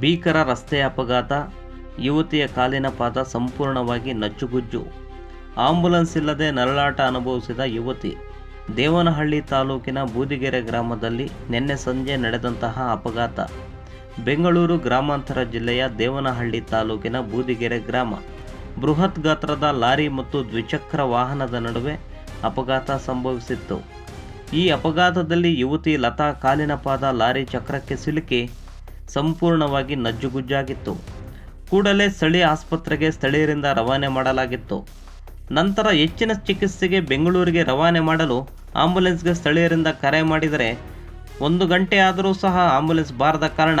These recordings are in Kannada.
ಭೀಕರ ರಸ್ತೆ ಅಪಘಾತ, ಯುವತಿಯ ಕಾಲಿನ ಪಾದ ಸಂಪೂರ್ಣವಾಗಿ ನಚ್ಚುಗುಜ್ಜು. ಆಂಬುಲೆನ್ಸ್ ಇಲ್ಲದೆ ನರಳಾಟ ಅನುಭವಿಸಿದ ಯುವತಿ. ದೇವನಹಳ್ಳಿ ತಾಲೂಕಿನ ಬೂದಿಗೆರೆ ಗ್ರಾಮದಲ್ಲಿ ನಿನ್ನೆ ಸಂಜೆ ನಡೆದಂತಹ ಅಪಘಾತ. ಬೆಂಗಳೂರು ಗ್ರಾಮಾಂತರ ಜಿಲ್ಲೆಯ ದೇವನಹಳ್ಳಿ ತಾಲೂಕಿನ ಬೂದಿಗೆರೆ ಗ್ರಾಮ. ಬೃಹತ್ ಗಾತ್ರದ ಲಾರಿ ಮತ್ತು ದ್ವಿಚಕ್ರ ವಾಹನದ ನಡುವೆ ಅಪಘಾತ ಸಂಭವಿಸಿತ್ತು. ಈ ಅಪಘಾತದಲ್ಲಿ ಯುವತಿ ಲತಾ ಕಾಲಿನ ಪಾದ ಲಾರಿ ಚಕ್ರಕ್ಕೆ ಸಿಲುಕಿ ಸಂಪೂರ್ಣವಾಗಿ ನಜ್ಜುಗುಜ್ಜಾಗಿತ್ತು. ಕೂಡಲೇ ಸ್ಥಳೀಯ ಆಸ್ಪತ್ರೆಗೆ ಸ್ಥಳೀಯರಿಂದ ರವಾನೆ ಮಾಡಲಾಗಿತ್ತು. ನಂತರ ಹೆಚ್ಚಿನ ಚಿಕಿತ್ಸೆಗೆ ಬೆಂಗಳೂರಿಗೆ ರವಾನೆ ಮಾಡಲು ಆಂಬುಲೆನ್ಸ್ಗೆ ಸ್ಥಳೀಯರಿಂದ ಕರೆ ಮಾಡಿದರೆ ಒಂದು ಗಂಟೆ ಆದರೂ ಸಹ ಆಂಬುಲೆನ್ಸ್ ಬಾರದ ಕಾರಣ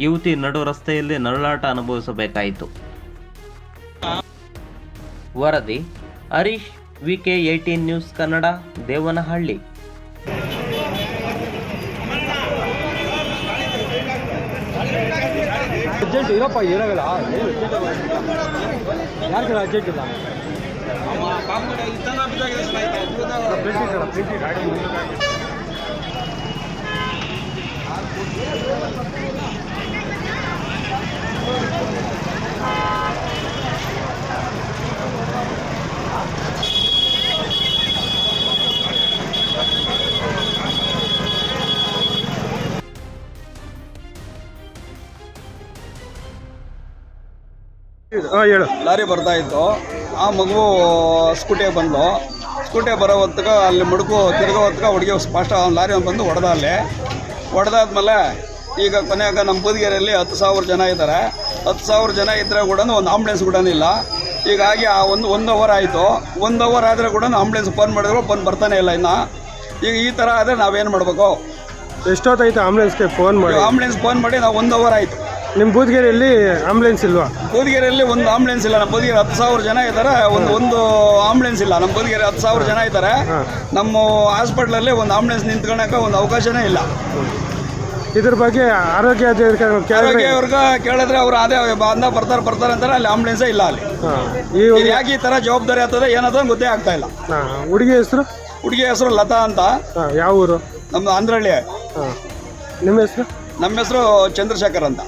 ಯುವತಿ ನಡು ರಸ್ತೆಯಲ್ಲಿ ನರಳಾಟ ಅನುಭವಿಸಬೇಕಾಯಿತು. ವರದಿ, ಹರೀಶ್, ವಿಕೆ eighteen news Kannada, Devanahalli. Urgent ಇರಪ್ಪ ಏನಾಗಲ್ಲ ಯಾರ ಕಡೆ ಅರ್ಜೆಂಟ್ ಇಲ್ಲ ಪ್ರಿಂಟ್ ಇದ್ದಲ್ಲ, ಹೇಳು. ಲಾರಿ ಬರ್ತಾ ಇತ್ತು. ಆ ಮಗು ಸ್ಕೂಟಿಗೆ ಬಂದು ಸ್ಕೂಟಿ ಬರೋ ಹೊತ್ತಿಗೆ ಅಲ್ಲಿ ಮುಡುಕು ತಿರುಗೋ ಹೊತ್ತಿಗೆ ಹುಡುಗಿ ಫಾಸ್ಟ್ ಲಾರಿ ಅವ್ನು ಬಂದು ಹೊಡೆದ ಅಲ್ಲಿ. ಹೊಡೆದಾದ್ಮೇಲೆ ಈಗ ಕೊನೆಯಾಗ ನಮ್ಮ ಬೂದಿಗೆರೆಯಲ್ಲಿ ಹತ್ತು ಸಾವಿರ ಜನ ಇದ್ದಾರೆ ಹತ್ತು ಸಾವಿರ ಜನ ಇದ್ದರೆ ಕೂಡ ಒಂದು ಆಂಬುಲೆನ್ಸ್ ಕೂಡ ಇಲ್ಲ. ಹೀಗಾಗಿ ಆ ಒಂದು ಒಂದು ಅವರ್ ಆಯಿತು. ಒಂದು ಅವರ್ ಆದರೆ ಕೂಡ ಆಂಬುಲೆನ್ಸ್ ಫೋನ್ ಮಾಡಿದ್ರು ಫೋನ್ ಬರ್ತಾನೆ ಇಲ್ಲ ಇನ್ನು. ಈಗ ಈ ಥರ ಆದರೆ ನಾವೇನು ಮಾಡಬೇಕು? ಎಷ್ಟೊತ್ತಾಯ್ತು ಆಂಬುಲೆನ್ಸ್ಗೆ ಫೋನ್ ಮಾಡಿ? ಆಂಬುಲೆನ್ಸ್ ಫೋನ್ ಮಾಡಿ ನಾವು ಒಂದು ಅವರ್ ಆಯಿತು. ನಿಮ್ಮ ಬೂದ್ಗೆರೆಯಲ್ಲಿ ಆಂಬುಲೆನ್ಸ್ ಇಲ್ವಾ? ಬೂದಿಗೆರೆಯಲ್ಲಿ ಒಂದು ಆಂಬುಲೆನ್ಸ್ ಇಲ್ಲ. ನಮ್ಮ ಬೂದಿಗೆರೆ ಹತ್ತು ಸಾವಿರ ಜನ ಇದ್ದಾರೆ. ಒಂದು ಒಂದು ಆಂಬುಲೆನ್ಸ್ ಇಲ್ಲ. ನಮ್ಮ ಬೂದಿಗೆರೆ ಹತ್ತು ಸಾವಿರ ಜನ ಇದ್ದಾರೆ. ನಮ್ಮ ಹಾಸ್ಪಿಟ್ಲಲ್ಲಿ ಒಂದು ಆಂಬುಲೆನ್ಸ್ ನಿಂತ್ಕೊಳಕ್ಕೆ ಒಂದು ಅವಕಾಶನೇ ಇಲ್ಲ. ಇದ್ರ ಬಗ್ಗೆ ಆರೋಗ್ಯ ಅಧಿಕಾರಿಗಳು ಆರೋಗ್ಯ ಅವ್ರಿಗೆ ಕೇಳಿದ್ರೆ ಅವ್ರು ಅದೇ ಬಂದ ಬರ್ತಾರೆ ಬರ್ತಾರೆ ಅಂತಾರೆ. ಅಲ್ಲಿ ಆಂಬುಲೆನ್ಸೇ ಇಲ್ಲ ಅಲ್ಲಿ. ಈ ಇದು ಯಾಕೆ ಈ ಥರ ಜವಾಬ್ದಾರಿ ಆಗ್ತದೆ ಏನದ ಗೊತ್ತೇ ಆಗ್ತಾ ಇಲ್ಲ. ಹುಡುಗಿ ಹೆಸರು? ಹುಡುಗಿ ಹೆಸರು ಲತಾ ಅಂತ. ಯಾವ ಊರು? ನಮ್ಮದು ಆಂಧ್ರಹಳ್ಳಿ ನಿಮ್ಮ ಹೆಸರು? ನಮ್ಮ ಹೆಸರು ಚಂದ್ರಶೇಖರ್ ಅಂತ.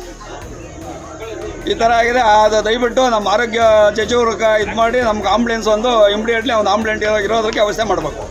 ಈ ಥರ ಆಗಿದೆ. ಅದು ದಯವಿಟ್ಟು ನಮ್ಮ ಆರೋಗ್ಯ ಸಚಿವರು ಇದು ಮಾಡಿ ನಮ್ಗೆ ಆಂಬುಲೆನ್ಸ್ ಒಂದು ಇಮಿಡಿಯೇಟ್ಲಿ ಒಂದು ಆಂಬುಲೆನ್ಸ್ ಇರೋದಕ್ಕೆ ವ್ಯವಸ್ಥೆ ಮಾಡಬೇಕು.